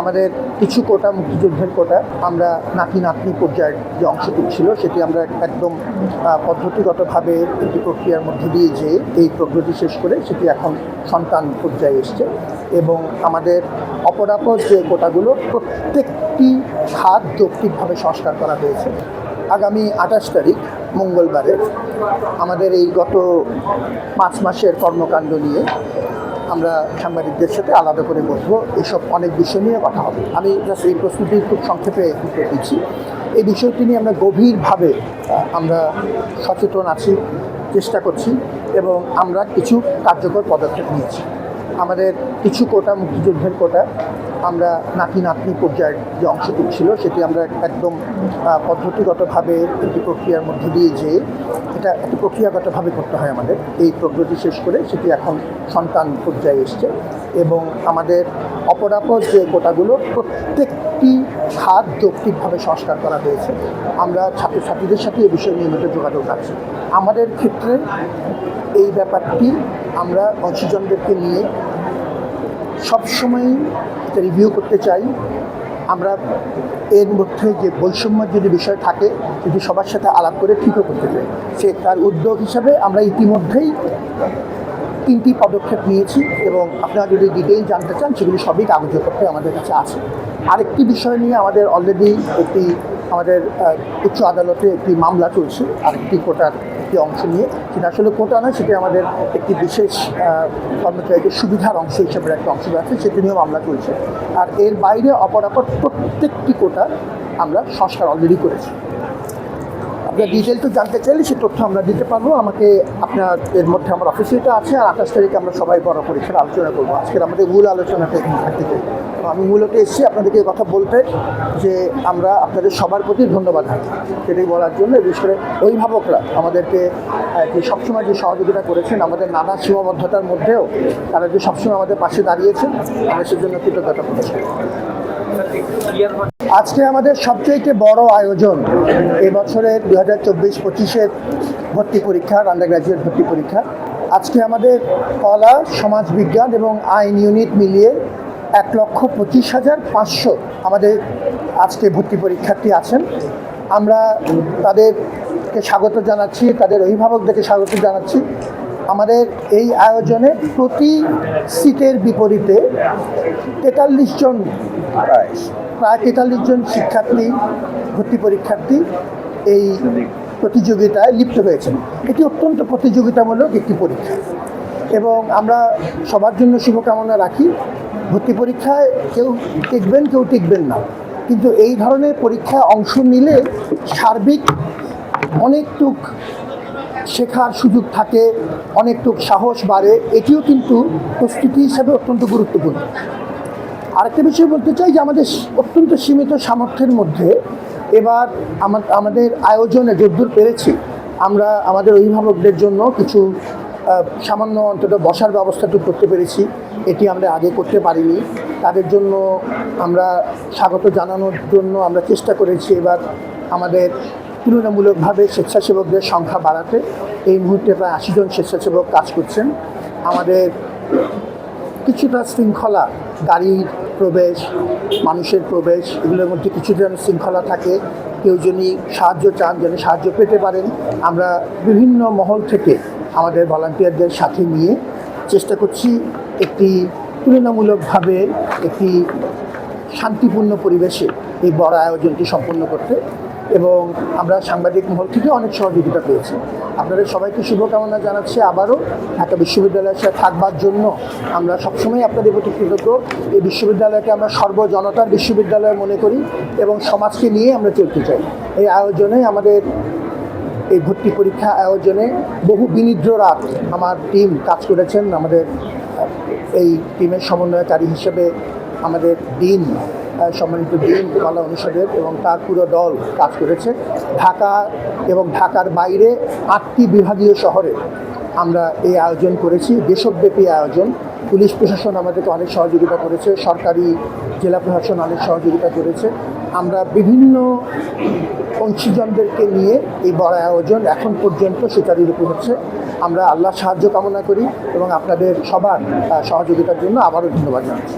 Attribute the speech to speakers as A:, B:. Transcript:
A: আমাদের কিছু কোটা, মুক্তিযুদ্ধের কোটা, আমরা নাতি নাতনি পর্যায়ের যে অংশটুকু ছিল, সেটি আমরা একদম পদ্ধতিগতভাবে একটি প্রক্রিয়ার মধ্যে দিয়ে যে এই প্রগতি শেষ করে সেটি এখন সন্তান পর্যায়ে এসছে। এবং আমাদের অপরাপর যে কোটাগুলো, প্রত্যেকটি খাত যৌক্তিকভাবে সংস্কার করা হয়েছে। আগামী আঠাশ তারিখ, মঙ্গলবারে, আমাদের এই গত পাঁচ মাসের কর্মকাণ্ড নিয়ে আমরা সাংবাদিকদের সাথে আলাদা করে বসবো। এসব অনেক বিষয় নিয়ে কথা হবে। আমি জাস্ট এই প্রস্তুতি খুব সংক্ষেপে উত্তর দিচ্ছি। এই বিষয়টি নিয়ে আমরা গভীরভাবে আমরা সচেতন আছি, চেষ্টা করছি এবং আমরা কিছু কার্যকর পদক্ষেপ নিয়েছি। আমাদের কিছু কোটা, মুক্তিযুদ্ধের কোটা, আমরা নাতি নাতনি পর্যায়ের যে অংশটি ছিল, সেটি আমরা একদম পদ্ধতিগতভাবে একটি প্রক্রিয়ার মধ্যে দিয়ে যে এটা একটি প্রক্রিয়াগতভাবে করতে হয় আমাদের। এই প্রগতি শেষ করে সেটি এখন সন্তান পর্যায়ে এসছে এবং আমাদের অপরাপর যে কোটাগুলো প্রত্যেকটি খাত যৌক্তিকভাবে সংস্কার করা হয়েছে। আমরা ছাত্রছাত্রীদের সাথে এই বিষয়ে নিয়মিত যোগাযোগ রাখছি। আমাদের ক্ষেত্রে এই ব্যাপারটি আমরা অংশীজনদেরকে নিয়ে সবসময় একটা রিভিউ করতে চাই। আমরা এর মধ্যে যে বৈষম্যের যদি বিষয় থাকে, যদি সবার সাথে আলাপ করে ঠিকও করতে চাই। সে তার উদ্যোগ হিসাবে আমরা ইতিমধ্যেই তিনটি পদক্ষেপ নিয়েছি এবং আপনারা যদি ডিটেইল জানতে চান, সেগুলি সবই কাগজপত্রে আমাদের কাছে আছে। আরেকটি বিষয় নিয়ে আমাদের অলরেডি একটি আমাদের উচ্চ আদালতে একটি মামলা চলছে, আরেকটি কোটার একটি অংশ নিয়ে। সেটা আসলে কোটা নয়, সেটি আমাদের একটি বিশেষ কর্মচারীদের সুবিধার অংশ হিসেবে একটা অংশ আছে সেটি নিয়েও মামলা চলছে। আর এর বাইরে অপরাপর প্রত্যেকটি কোটা আমরা সংস্কার অলরেডি করেছি। আপনার ডিটেল তো জানতে চাইলে সে তথ্য আমরা দিতে পারব। আমাকে আপনার এর মধ্যে আমার অফিসে এটা আছে আর আঠাশ তারিখে আমরা সবাই বড় পরীক্ষার আলোচনা করব। আজকের আমাদের মূল আলোচনাটা এখানে থাকতে চাই। তো আমি মূলত এসেছি আপনাদেরকে কথা বলতে যে আমরা আপনাদের সবার প্রতি ধন্যবাদ সেটাই বলার জন্য বিশেষ করে অভিভাবকরা আমাদেরকে যে সবসময় যে সহযোগিতা করেছেন, আমাদের নানা সীমাবদ্ধতার মধ্যেও তারা যে সবসময় আমাদের পাশে দাঁড়িয়েছেন আমরা সেজন্য কৃতজ্ঞতা প্রকাশ করি। আজকে আমাদের সবচেয়ে বড় আয়োজন এই বছরের দু হাজার চব্বিশ পঁচিশের ভর্তি পরীক্ষা আন্ডার ভর্তি পরীক্ষা। আজকে আমাদের কলা সমাজবিজ্ঞান এবং আইন ইউনিট মিলিয়ে এক লক্ষ পঁচিশ হাজার পাঁচশো আমাদের আজকে ভর্তি পরীক্ষার্থী আছেন। আমরা তাদেরকে স্বাগত জানাচ্ছি, তাদের অভিভাবকদেরকে স্বাগত জানাচ্ছি। আমাদের এই আয়োজনে প্রতি সিটের বিপরীতে তেতাল্লিশ জন প্রায়। তেতাল্লিশ জন শিক্ষার্থী ভর্তি পরীক্ষার্থী এই প্রতিযোগিতায় লিপ্ত হয়েছেন। এটি অত্যন্ত প্রতিযোগিতামূলক একটি পরীক্ষা এবং আমরা সবার জন্য শুভকামনা রাখি। ভর্তি পরীক্ষায় কেউ টিকবেন কেউ টিকবেন না। কিন্তু এই ধরনের পরীক্ষায় অংশ নিলে সার্বিক অনেকটুক শেখার সুযোগ থাকে, অনেকটুক সাহস বাড়ে, এটিও কিন্তু প্রস্তুতি হিসাবে অত্যন্ত গুরুত্বপূর্ণ। আরেকটা বিষয় বলতে চাই যে আমাদের অত্যন্ত সীমিত সামর্থ্যের মধ্যে এবার আমাদের আয়োজনে যদ্দূর পেরেছি, আমরা আমাদের অভিভাবকদের জন্য কিছু সামান্য অন্তত বসার ব্যবস্থাটুকু করতে পেরেছি, এটি আমরা আগে করতে পারিনি। তাদের জন্য আমরা স্বাগত জানানোর জন্য আমরা চেষ্টা করেছি এবার আমাদের তুলনামূলকভাবে স্বেচ্ছাসেবকদের সংখ্যা বাড়াতে এই মুহূর্তে প্রায় আশি জন স্বেচ্ছাসেবক কাজ করছেন। আমাদের কিছুটা শৃঙ্খলা, গাড়ির প্রবেশ, মানুষের প্রবেশ, এগুলোর মধ্যে কিছু যেন শৃঙ্খলা থাকে, কেউ যদি সাহায্য চান, যেন সাহায্য পেতে পারেন, আমরা বিভিন্ন মহল থেকে আমাদের ভলান্টিয়ারদের সাথে নিয়ে চেষ্টা করছি একটি তুলনামূলকভাবে একটি শান্তিপূর্ণ পরিবেশে এই বড় আয়োজনটি সম্পন্ন করতে এবং আমরা সাংবাদিক মহল থেকে অনেক সহযোগিতা পেয়েছি। আপনাদের সবাইকে শুভকামনা জানাচ্ছি। আবারও ঢাকা বিশ্ববিদ্যালয়ের সাথে থাকবার জন্য আমরা সবসময় আপনাদের প্রতি কৃতজ্ঞ। এই বিশ্ববিদ্যালয়কে আমরা সর্বজনতার বিশ্ববিদ্যালয় মনে করি এবং সমাজকে নিয়ে আমরা চলতে চাই। এই আয়োজনে আমাদের এই ভর্তি পরীক্ষা আয়োজনে বহু বিনিদ্র রাত আমার টিম কাজ করেছেন। আমাদের এই টিমের সমন্বয়কারী হিসেবে আমাদের ডিন সম্মানিত ডিন কলা অনুষদের এবং তার পুরো দল কাজ করেছে। ঢাকা এবং ঢাকার বাইরে আটটি বিভাগীয় শহরে আমরা এই আয়োজন করেছি, দেশব্যাপী আয়োজন। পুলিশ প্রশাসন আমাদেরকে অনেক সহযোগিতা করেছে, সরকারি জেলা প্রশাসন অনেক সহযোগিতা করেছে। আমরা বিভিন্ন অংশীজনদেরকে নিয়ে এই বড় আয়োজন এখন পর্যন্ত সুচারুরূপে হচ্ছে। আমরা আল্লাহ সাহায্য কামনা করি এবং আপনাদের সবার সহযোগিতার জন্য আবারও ধন্যবাদ জানাচ্ছি।